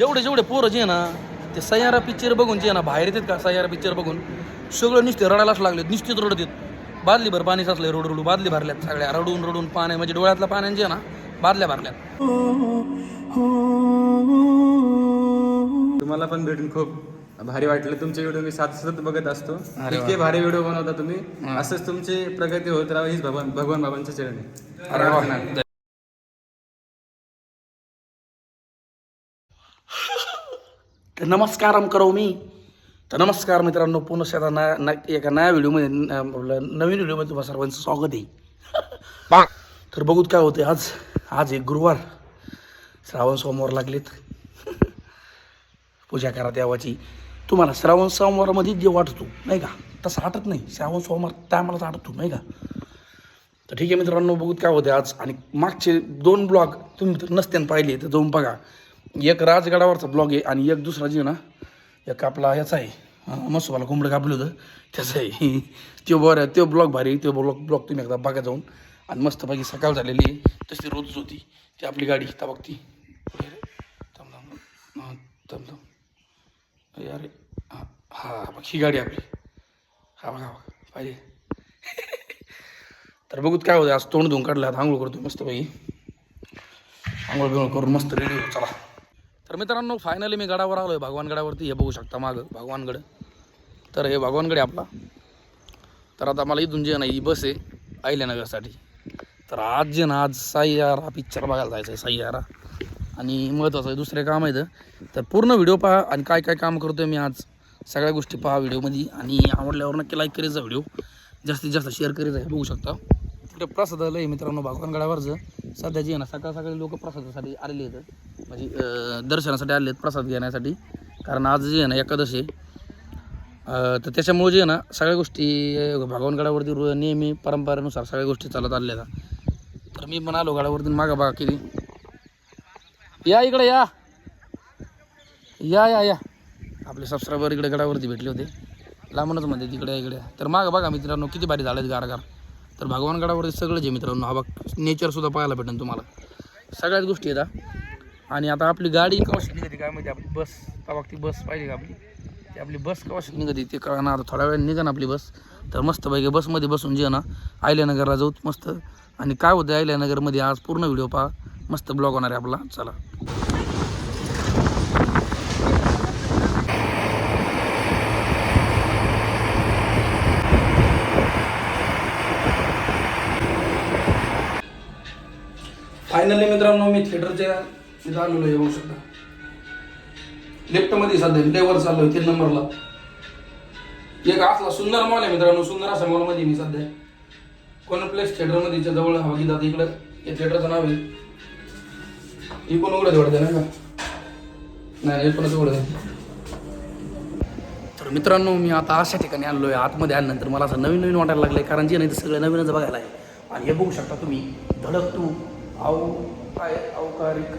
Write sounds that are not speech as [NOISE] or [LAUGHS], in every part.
जेवढे जेवढे पोरं जे ना ते सयारा पिक्चर बघून जे ना बाहेर येतात का सयारा पिक्चर बघून सगळं नुसते रडायलाच लागले निश्चित रडत येत बादली भर पाणी साचले रोड रोडू बादली भरल्यात सगळ्या रडून रडून पाण्या म्हणजे डोळ्यातल्या आहे ना बादल्या भरल्यात. तुम्हाला पण भेटून खूप भारी वाटलं. तुमचे व्हिडिओ मी सात सतत बघत असतो. इतके भारी व्हिडिओ बनवता तुम्ही. असंच तुमची प्रगती होत राहावी हीच भगवान भगवान बाबांच्या चरणी अरे वा. तर नमस्कारम करो मी. तर नमस्कार मित्रांनो पुन्हा आता ना ना एका नव्या व्हिडिओमध्ये नवीन व्हिडिओमध्ये तुम्हाला सर्वांचं स्वागत आहे. [LAUGHS] तर बघूत काय होते आज. आज एक गुरुवार. श्रावण सोमवार लागलेत. [LAUGHS] पूजा करा देवाची. तुम्हाला श्रावण सोमवारामध्ये देव वाटतो नाही का? तसं आटत नाही. श्रावण सोमवार टायमालाच आटतो नाही का? तर ठीक आहे मित्रांनो बघूत काय होते आज. आणि मागचे दोन ब्लॉग तुम्ही तर नसत्यानं पाहिले तर जाऊन बघा. एक राजगडावरचा ब्लॉग आहे आणि एक दुसरा जीव ना एक आपला ह्याचा आहे. अं, मसोबाला कोंबडं कापलं होतं. त्याचं आहे. तो बरं तो ब्लॉग भारी तो ब्लॉग ब्लॉग तुम्ही एकदा बघा जाऊन. आणि मस्तपैकी सकाळ झालेली आहे. तशी रोजच होती. ती आपली गाडी. त्या बघती थांब हां अरे हां बघ ही गाडी आपली. हा बघा बघा. पाहिजे. [LAUGHS] तर बघूत काय होतं आज तोंड धुवून काढलं. आता आंघोळ करतो मस्त आंघोळ बिंघोळ करून मस्त रेडी हो चला. तर मित्रांनो फायनली मी गडावर आलो आहे भगवानगडावरती हे बघू शकता मागं. भगवानगड. तर हे भगवानगड आहे आपला. तर आता मला इथून जे नाही ना ही बस आहे अहिल्यानगरसाठी. तर आज जे ना आज साईयारा पिक्चर बघायला जायचं आहे साईयारा आणि महत्त्वाचं आहे दुसरे काम आहे तर पूर्ण व्हिडिओ पहा आणि काय काय काम करतो मी आज. सगळ्या गोष्टी पहा व्हिडिओमध्ये आणि आवडल्यावर नक्की लाईक करायचा व्हिडिओ जास्तीत जास्त शेअर करायचा आहे बघू शकता. इकडे प्रसाद आलं आहे मित्रांनो भगवानगडावरचं सध्या जे आहे ना सकाळ सकाळी लोक प्रसादासाठी आलेले आहेत. म्हणजे दर्शनासाठी आले आहेत प्रसाद घेण्यासाठी. कारण आज जे आहे ना एकादशी आहे. तर त्याच्यामुळे जे आहे ना सगळ्या गोष्टी अं, भगवानगडावरती रो नेहमी परंपरेनुसार सगळ्या गोष्टी चालत आलेल्या. आहेत. तर मी पण आलो गडावरती मागं बागा केली या इकडे या. या या या. आपले सबस्क्रायबर इकडे गडावरती भेटले होते. लांबूनच म्हणते तिकडे इकडे तर मागं बघा मित्रांनो किती भारी झालेत गारगार. तर भगवान सगळं जे मित्रांनो. हा बघ नेचरसुद्धा पाहायला भेटेल तुम्हाला. सगळ्याच गोष्टी येतात आणि आता आपली गाडी कवाशी निघते काय माहिती आपली बस. का ती बस पाहिजे का आपली? ती आपली बस कवाशी निघते ते कळणार. आता थोड्या वेळ निघा ना आपली बस. तर मस्तपैकी बसमध्ये बसून जे ना आयल्यानगरला जाऊ मस्त. आणि काय होतं आयल्यानगरमध्ये आज पूर्ण व्हिडिओ पहा. मस्त ब्लॉग होणार आहे आपला. चला. फायनली मित्रांनो मी थिएटरच्या तिथं आलेलो आहे बघू शकता. लेफ्टमध्ये सध्या लेवर चाललो आहे तीन नंबरला. एक असला सुंदर मॉल आहे मित्रांनो सुंदर असा मॉलमध्ये मी सध्या. कॉनप्लेक्स थिएटरमध्ये जवळ हवा गीतात इकडं या थिएटरचं नाव आहे. इकडून उघडत वाटतं नाही का? नाही इकडूनच उघडत तर मित्रांनो मी आता अशा ठिकाणी आलेलो आहे. आतमध्ये आल्यानंतर मला असं नवीन नवीन वाटायला लागलं आहे कारण जे नाही ते सगळं नवीनच बघायला आहे. आणि हे बघू शकता तुम्ही धडक तू. आऊ काय अवकारिक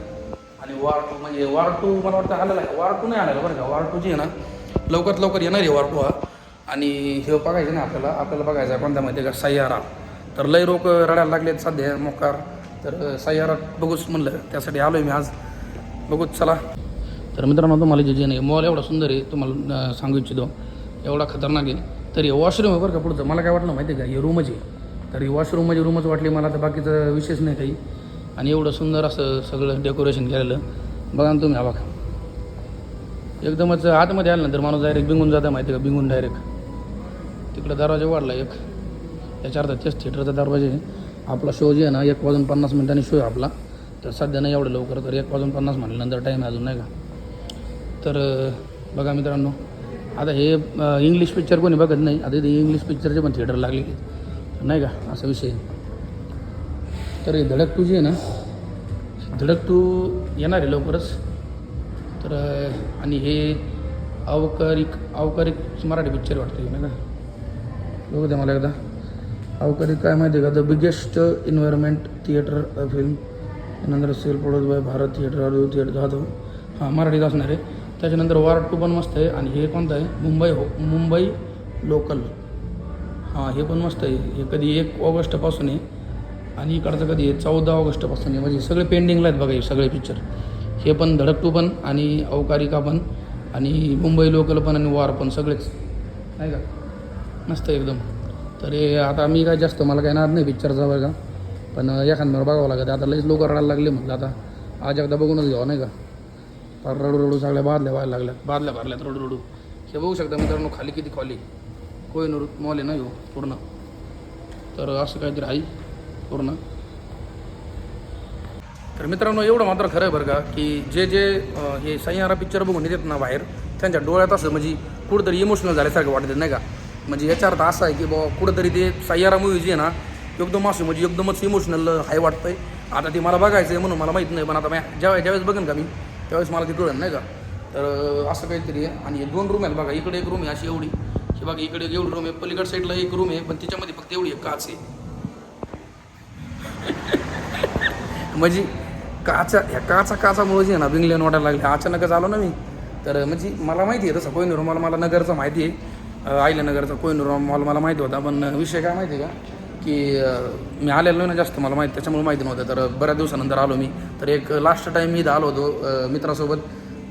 आणि वार टू म्हणजे वार टू मला वाटतं आलेला आहे. वार टू नाही आलेला बरं का? वार टू जी आहे ना लवकरात लवकर येणार आहे वार टू हा. आणि हे बघायचं ना आपल्याला आपल्याला बघायचं आहे कोणत्या माहिती आहे का? सह्यारा तर लय रोग रडायला लागलेत सध्या मोकार. तर सह्यारा बघूच म्हणलं त्यासाठी आलो आहे मी आज. बघूच चला. तर मित्रांनो तुम्हाला जे जे नाही मॉल एवढा सुंदर आहे तुम्हाला सांगू इच्छितो. एवढा खतरनाक आहे. तर हे वॉशरूम आहे बरं का पुढचं? मला काय वाटलं माहिती आहे का? हे रूमच आहे. तर ही वॉशरूम म्हणजे रूमच वाटली मला तर बाकीचं विशेष नाही काही. आणि एवढं सुंदर असं सगळं डेकोरेशन केलेलं. बघा ना तुम्ही हा बघा. एकदमच आतमध्ये आलं ना तर माणूस डायरेक्ट बिंगून जातं माहिती का? बिंगून डायरेक्ट तिकडं दरवाजा वाढला एक. त्याच्या अर्थात तेच थिएटरचा दरवाजा आहे. आपला शो जे आहे ना एक वाजून पन्नास मिनिटांनी शो आहे आपला. तर सध्या नाही एवढं लवकर तर एक वाजून पन्नास म्हणल्यानंतर टाईम आहे अजून नाही का? तर बघा मित्रांनो आता हे इंग्लिश पिक्चर कोणी बघत नाही. आता ते इंग्लिश पिक्चरचे पण थिएटर लागले नाही का? असा विषय आहे. तर हे धडक टू जे आहे ना? धडक टू येणार आहे लवकरच. तर आणि हे अवकारिक अवकारिक मराठी पिक्चर वाटतं नाही का बघू द्या मला एकदा. अवकारिक काय माहिती आहे का? The biggest environment theatre film नंतर sale produce by Bharat theatre अरू थिएटर जाधव हां मराठीत असणार आहे. त्याच्यानंतर वार टू पण मस्त आहे. आणि हे कोणतं आहे? मुंबई हो मुंबई लोकल हां हे पण मस्त आहे. हे कधी एक ऑगस्टपासून आहे. आणि इकडचं कधी आहे चौदा ऑगस्टपासून म्हणजे सगळे पेंडिंगला आहेत बघा हे सगळे पिक्चर हे पण धडक टू पण आणि अवकारिका पण आणि मुंबई लोकल पण आणि वार पण सगळेच. नाही का? मस्त एकदम. तर हे आता मी काय जास्त मला काय नाद नाही पिक्चरचा बरं का. पण एखाद्यावर बघावं लागत आता लईच लोक रडायला लागले म्हटलं आता. आज एकदा बघूनच घ्यावं नाही का? फार रडू रडू सगळ्या बादल्या व्हायला लागल्या. बादल्या भरल्यात रडू रडू. हे बघू शकता मित्रांनो खाली किती खाली. कोहिनूर मॉल आहे ना येऊ पूर्ण. तर असं काहीतरी आहे. पूर्ण. तर मित्रांनो एवढं मात्र खरं आहे बरं का की जे जे हे सह्यारा पिक्चर बघून येतात ना बाहेर त्यांच्या डोळ्यात असं म्हणजे कुठंतरी इमोशनल झाल्यासारखं वाटतं नाही का? म्हणजे याचा अर्थ असा आहे की बाबा कुठंतरी ते सह्यारा मूवी जी आहे ना एकदम असं म्हणजे एकदमच इमोशनल हाय वाटतंय. आता ते मला बघायचं आहे म्हणून मला माहीत नाही पण आता मी जेव्हा ज्यावेळेस बघेन का मी त्यावेळेस मला ते कळेल नाही का? तर असं काहीतरी आहे. आणि दोन रूम आहेत बघा इकडे एक रूम आहे अशी एवढी. की बघा इकडे एवढी रूम आहे. पलीकड साईडला एक रूम आहे पण तिच्यामध्ये फक्त एवढी एक काच आहे. म्हणजे काचा ह्या काचा काचामुळे जे ना विंगलेन वाटायला लागले. अचानकच आलो ना मी. तर म्हणजे मला माहिती आहे तसं कोयनूर मला मला नगरचं माहिती आहे. अं, आईला नगरचा कोयनूर मॉल मला माहिती होता पण विषय काय माहिती आहे का? की मी आलेलो नाही ना जास्त मला माहिती त्याच्यामुळे माहिती नव्हतं. तर बऱ्याच दिवसानंतर आलो मी. तर एक लास्ट टाईम मी इथं आलो होतो मित्रासोबत.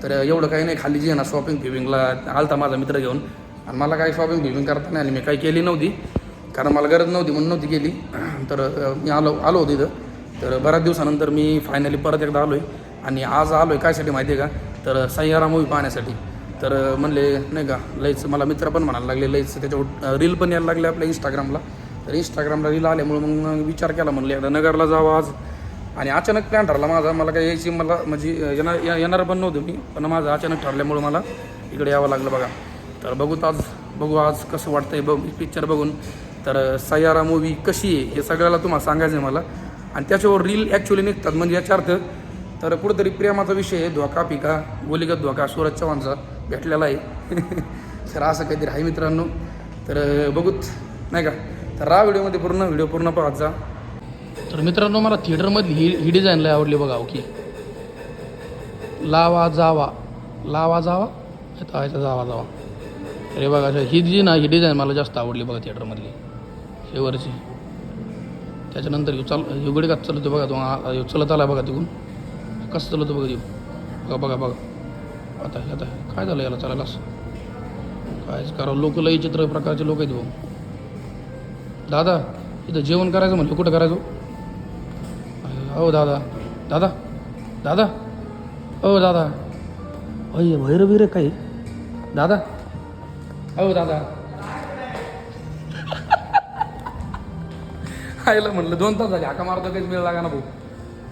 तर एवढं काही नाही खाली जी ना शॉपिंग फिपिंगला आलता माझा मित्र घेऊन. आणि मला काही शॉपिंग फिपिंग करता नाही आली. मी काही केली नव्हती. कारण मला गरज नव्हती म्हणून नव्हती गेली. [CLEARS THROAT] तर मी आलो आलो होतो इथं. तर बऱ्याच दिवसानंतर मी फायनली परत एकदा आलो आहे आणि आज आलो आहे कायसाठी माहिती आहे का? तर सह्यारा मूवी पाहण्यासाठी. तर म्हणले नाही का लईच मला मित्र पण म्हणायला लागले लईच त्याच्यावर रील पण यायला लागले आपल्या इंस्टाग्रामला तर इंस्टाग्रामला रील आल्यामुळे मग विचार केला म्हणले एकदा नगरला जावं आज. आणि अचानक प्लॅन ठरला माझा मला काही यायची मला म्हणजे येणार येणार पण नव्हतं मी पण माझं अचानक ठरल्यामुळे मला इकडे यावं लागलं बघा. तर बघूत आज बघू आज कसं वाटतंय बघ पिक्चर बघून. तर सयारा मूवी कशी आहे हे सगळ्याला तुम्हाला सांगायचं आहे मला. आणि त्याच्यावर रील ॲक्च्युली निघतात म्हणजे याचा अर्थ तर कुठंतरी प्रेमाचा विषय आहे धोका पिका गोलीगत धोका सूरज चव्हाणचा भेटलेला आहे. [LAUGHS] तर असं काहीतरी आहे मित्रांनो. तर बघूत नाही का? तर राहा व्हिडिओमध्ये पूर्ण व्हिडिओ पूर्ण पाहत जा. तर मित्रांनो मला थिएटरमधली ही ही डिझाईन लय आवडली बघा हो की. लावा जावा. लावा जावा? येता जावा जावा. अरे बघा ही जी ना ही डिझाईन मला जास्त आवडली बघा थिएटरमधली शेवरची त्याच्यानंतर ह्यो चाल ह्यो गडी का चालवतो बघा तो. ह्यो चलत आला बघा तिकडून. कसं चालवतो बघा ह्यो बघा बघा बघा. आता आता काय झालं याला? चालायला असं कायच करा लोक लई चित्र प्रकारचे लोक आहेत भाऊ दादा इथं जेवण करायचं म्हणलं. कुठं करायचं? हो दादा. दादा. दादा. हो दादा. अय भैर बिर काही दादा. हो दादा. आईला म्हणलं दोन तास झाले हाका मारतो काहीच वेळ लागा ना भाऊ.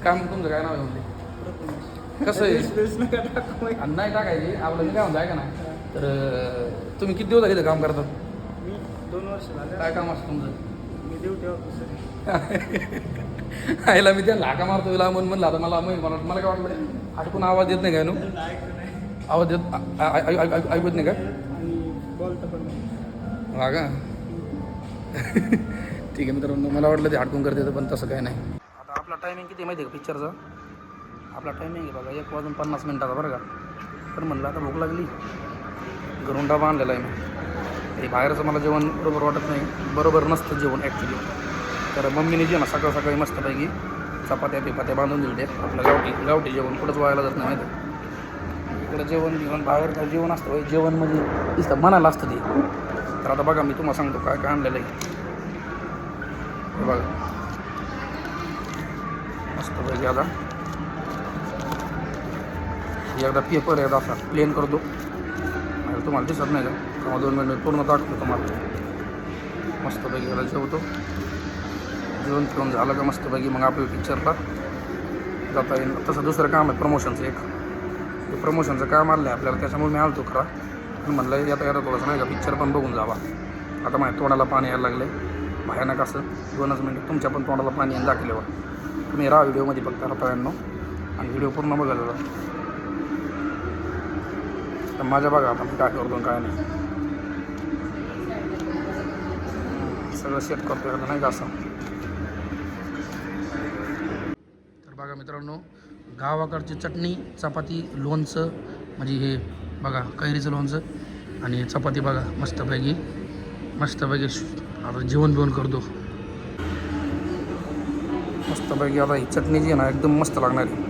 काय मग तुमचं काय नाव आहे म्हणले? कसं आहे? आणि नाही टाकायची आपलं मी काय म्हणतो ऐका ना तर तुम्ही किती दिवस झाले इथं काम करतात मी दोन वर्ष झाले. काय काम असतं तुमचं? मी ड्युटी ऑफिसर [LAUGHS] आईला मी त्यांना हाका मारतो विला म्हणून म्हणलं आता मला मला मला काय वाटलं हटकून आवाज येत नाही काय नो? आवाज येत ऐकत नाही का? बोलता पण हा का? [LAUGHS] ठीक आहे मित्रांनो मला वाटलं ते हटकून करते पण तसं काही नाही. आता आपला टायमिंग किती आहे माहिती आहे का पिक्चरचा आपला टायमिंग आहे बघा एक वाजून पन्नास मिनिटाचा बरं का. पण म्हणलं आता भूक लागली. घरून डबा आणलेला आहे मी. तरी बाहेरचं मला जेवण बरोबर वाटत नाही. बरोबर नसतं जेवण ॲक्च्युली तर मम्मीने जे ना सकाळ सकाळी मस्तपैकी चपात्या पिपात्या बांधून दिले आपलं गावठी गावठी जेवण कुठंच व्हायला जात नाही माहिती आहे. इकडं जेवण जेवण बाहेर काय जेवण असतं जेवण म्हणजे नुसतं मनाला असतं ते. तर आता बघा मी तुम्हाला सांगतो काय काय आणलेलं आहे. हे बघा. मस्त पैकी आता. एकदा पेपर एकदा असा प्लेन करतो. आणि तुम्हाला दिसत नाही का? दोन मिनिट पूर्ण दाखवतो तुम्हाला. मस्तपैकी याला जेवतो. जेवण फिरून झालं का मस्तपैकी मग आपल्या पिक्चरला जाता येईल. तसं दुसरं काम आहे प्रमोशनचं एक. ते प्रमोशनचं काम आलं आहे आपल्याला त्याच्यामुळे मी आलतो खरा. पण म्हणलं येता येता थोडंसं नाही का पिक्चर पण बघून जावा. आता माहिती तोंडाला पाणी यायला लागले भयानक असं दोनच मिनिट तुमच्या पण तोंडाला पाणी यायला दाखल्यावर तुम्ही राहा व्हिडिओमध्ये फक्त रताळ्यांनो आणि व्हिडिओ पूर्ण बघायला तर माझ्या बघा आपण काय करतो आणि काय नाही. सगळं सेट करतो आता नाही का असं? तर बघा मित्रांनो गावाकडची चटणी चपाती लोणचं म्हणजे हे बघा कैरीचं लोणचं आणि चपाती बघा मस्तपैकी मस्तपैकी आता जेवण बिवण करतो. मस्तपैकी आता ही चटणी जी ना एकदम मस्त लागणार आहे.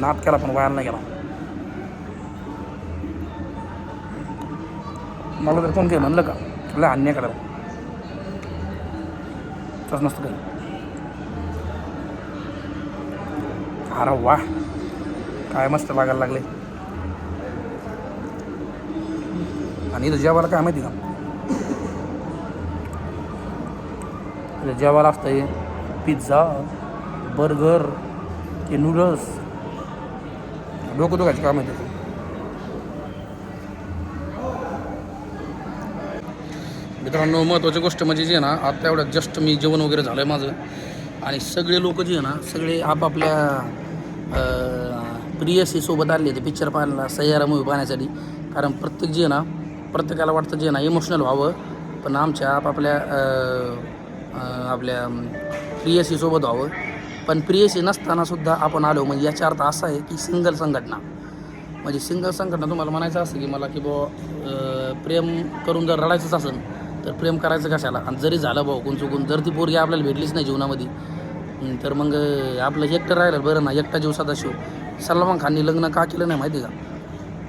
नाद केला पण वायाला नाही गेला. मला तर कोण काही म्हणलं का? लय अन्याय करायला तसं नसतं काही. अरे वा. काय मस्त लागायला लागले. आणि इथं जेवायला काय माहिती का? इथं जेवायला असतं हे. पिझ्झा बर्गर ते नूडल्स. डोकं दुखायचं काय माहिती? मित्रांनो महत्त्वाची गोष्ट म्हणजे जे ना आता एवढ्यात जस्ट मी जेवण वगैरे झालं आहे माझं. आणि सगळे लोक जे ना सगळे आपापल्या प्रियसीसोबत आले ते पिक्चर पाहायला सह्यारा मूवी पाहण्यासाठी. कारण प्रत्येक जे ना प्रत्येकाला वाटतं जे ना इमोशनल व्हावं. पण आमच्या आपापल्या आपल्या प्रियसीसोबत व्हावं. पण प्रियसी नसतानासुद्धा आपण आलो म्हणजे याचा अर्थ असा आहे की सिंगल संघटना. म्हणजे सिंगल संघटना तुम्हाला म्हणायचं असं की मला की बुवा प्रेम करून जर रडायचंच असेल तर प्रेम करायचं कशाला? आणि जरी झालं भाऊ कोण चुकून जर ती पोरगी आपल्याला भेटलीच नाही जीवनामध्ये तर मग आपलं एकटं राहिलं बरं ना एकटा जीव सदाशिव. सलमान खानने लग्न का केलं नाही माहिती का?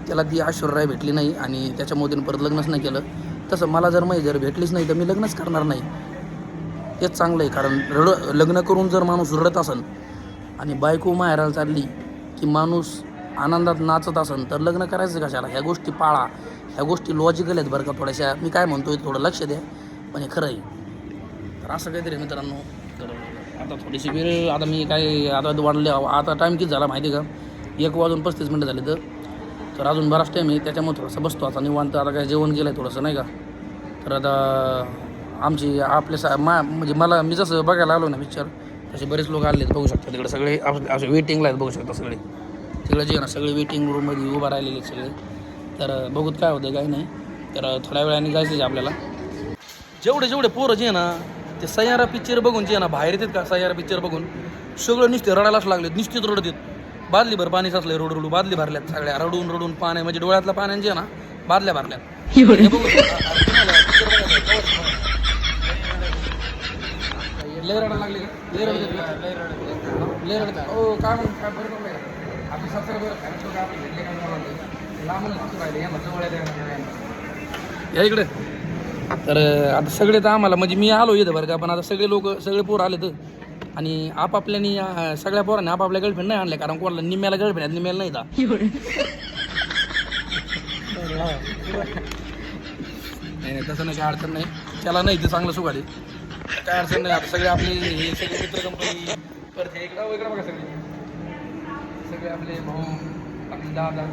त्याला ती ऐश्वर्या भेटली नाही आणि त्याच्यामुळे त्यानं परत लग्नच नाही केलं. तसं मला जर माहिती जर भेटलीच नाही तर मी लग्नच करणार नाही. तेच चांगलं आहे कारण रड लग्न करून जर माणूस रडत असन आणि बायको माहेराला चालली की माणूस आनंदात नाचत असेल तर लग्न करायचं कशाला? ह्या गोष्टी पाळा. ह्या गोष्टी लॉजिकल आहेत बरं का थोड्याशा. मी काय म्हणतोय थोडं लक्ष द्या. पण हे खरं आहे. तर असं काहीतरी मित्रांनो. तर आता थोडीशी वेळ आता मी काय आता वाढले आता टाईम किती झाला माहिती आहे का? एक वाजून पस्तीस मिनटं झाले तर. तर अजून बराच टाईम आहे त्याच्यामुळे थोडंसं बसतो. आता निवांत आता काय जेवण गेलं आहे थोडंसं नाही का? तर आता आमची आपले सा मा म्हणजे मला मी जसं बघायला आलो ना पिक्चर तसे बरेच लोक आले आहेत बघू शकता तिकडे सगळे. असे वेटिंगला आहेत बघू शकता सगळे. तिकडे जे ना सगळे वेटिंग रूममध्ये उभा राहिलेले आहेत सगळे. तर बघूत काय होतं काही नाही. तर थोड्या वेळाने जायचं आहे आपल्याला. जेवढे जेवढे पोरं जे ना ते सयारा पिक्चर बघून जे ना बाहेर येतात का सयारा पिक्चर बघून? सगळं नुसते रडायलाच लागले निश्चित रडत येत बादलीभर पाणी साचले रोड रोडू बादली भरल्यात सगळ्या. रडून रडून पाण्या म्हणजे डोळ्यातल्या आहे ना बादल्या भरल्यात. हे लय लागले का? लय लय ओ काय बरं नाही? आपली बरं? या इकडे. तर आता सगळे तर आम्हाला म्हणजे मी आलो इथं बरं का पण आता सगळे लोक सगळे पोरं आले तर आणि आपापल्यानी सगळ्या पोरांनी आपापल्या गर्लफ्रेंड नाही आणल्या कारण कोणाला निम्याला गर्लफ्रेंड निम्याला नाही नाही तसं नाही काय अडचण नाही. त्याला नाही ते चांगलं सुख काय अडचण नाही आता सगळे आपले हे सगळे मित्र कंपनी परत हे इकडं इकडं बघा सगळे. सगळे आपले भाऊ आपले दादा.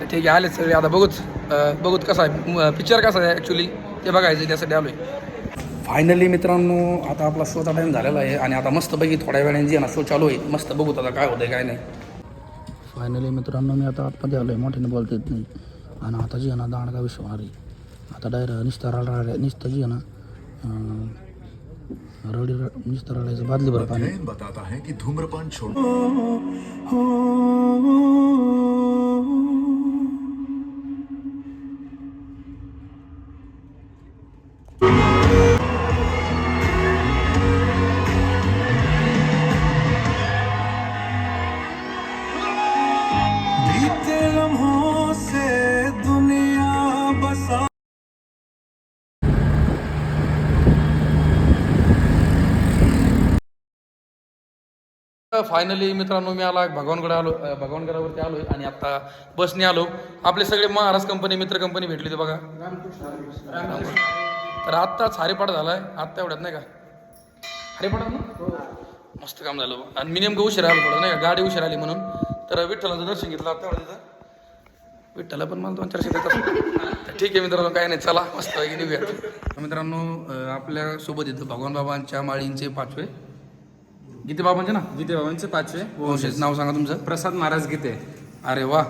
तर ठीक आहे आलेच सगळे. आता बघूच बघूच कसा आहे. पिक्चर कसा आहे ॲक्च्युली ते बघायचं त्यासाठी आलो आहे फायनली मित्रांनो आता आपला शोचा टाईम झालेला आहे आणि आता मस्त बघी थोड्या वेळाने जे आहे ना शो चालू आहे मस्त बघूत आता काय होतं काय नाही फायनली मित्रांनो मी आता आतमध्ये आलो आहे मोठ्याने बोलता येत नाही आणि आता जी आहे ना दांडगा होणार आहे आता डायरेक्ट निस्ता रडा निस्ता जी आहे ना अं, रडी निस्ता रडायचं बादली बरं पाणी बताता है कि धूम्रपान छोड़ फायनली मित्रांनो मी आला भगवानगड आलो भगवानगडावरती आलो आणि आता बसने आलो. आपले सगळे महाराज कंपनी मित्र कंपनी भेटली होती बघा. तर आत्ताच हरिपाठ झालाय. आत्ता एवढ्यात नाही का? हरिपाठात ना? मस्त काम झालं आणि मी नेमकं उशीर आलो थोडं नाही का? गाडी उशीर आली म्हणून. तर विठ्ठलाचं दर्शन घेतलं आत्ता एवढ्या विठ्ठला पण मला दोन चारशे देतात. ठीक आहे मित्रांनो काय नाही चला मस्त निघूया मित्रांनो आपल्यासोबत येतं भगवान बाबांच्या माळींचे पाचवे गीते बाबांचे ना? गीते बाबांचे पाचवे वंशज. नाव सांगा तुमचं. प्रसाद महाराज गीते. अरे वा.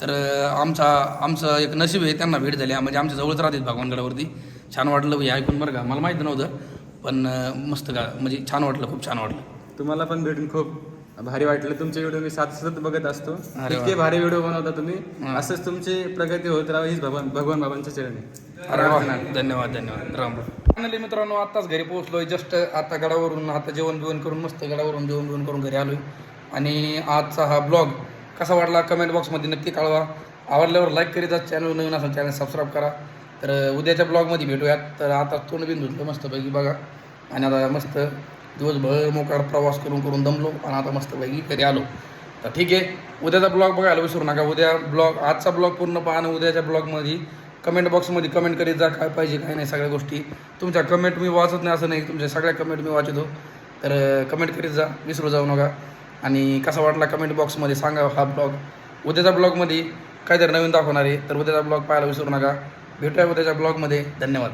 तर आमचा आमचं एक नशीब आहे त्यांना भेट झाली. म्हणजे आमच्या जवळच राहतात भगवानगडावरती. छान वाटलं हे ऐकून बरं का? मला माहिती नव्हतं पण मस्त का? म्हणजे छान वाटलं खूप छान वाटलं. तुम्हाला पण भेटून खूप भारी वाटलं. तुमचे व्हिडिओ मी सात सतत बघत असतो. इतके भारी व्हिडिओ बनवता तुम्ही. असंच तुमची प्रगती होत राहावी हीच भगवान भगवान बाबांच्या चरणी. धन्यवाद धन्यवाद. राम राम. फायनली मित्रांनो आत्ताच घरी पोहोचलोय. जस्ट आता गडावरून आता जेवण बिवण करून मस्त गडावरून जेवण बिवण करून घरी आलोय. आणि आजचा हा ब्लॉग कसा वाटला कमेंट बॉक्समध्ये नक्की कळवा. आवडल्यावर लाईक करीत जा चॅनल नवीन असेल चॅनल सबस्क्राईब करा. तर उद्याच्या ब्लॉगमध्ये भेटूयात. तर आता तोंड बिन धुतलं मस्तपैकी बघा. आणि आता मस्त दिवसभर मोकार प्रवास करून करून दमलो आणि आता मस्तपैकी घरी आलो. तर ठीक आहे उद्याचा ब्लॉग बघायला विसरू नका. उद्या ब्लॉग आजचा ब्लॉग पूर्ण पहा आणि उद्याच्या ब्लॉगमध्ये कमेंट बॉक्समध्ये कमेंट करीत जा काय पाहिजे काय नाही सगळ्या गोष्टी. तुमच्या कमेंट मी वाचत नाही असं नाही तुमच्या सगळ्या कमेंट मी वाचतो. तर कमेंट करीत जा विसरू जाऊ नका. आणि कसा वाटला कमेंट बॉक्समध्ये सांगा हा ब्लॉग उद्याच्या ब्लॉगमध्ये काहीतरी नवीन दाखवणार आहे तर उद्याचा ब्लॉग पाहायला विसरू नका. भेटूया उद्याच्या ब्लॉगमध्ये धन्यवाद.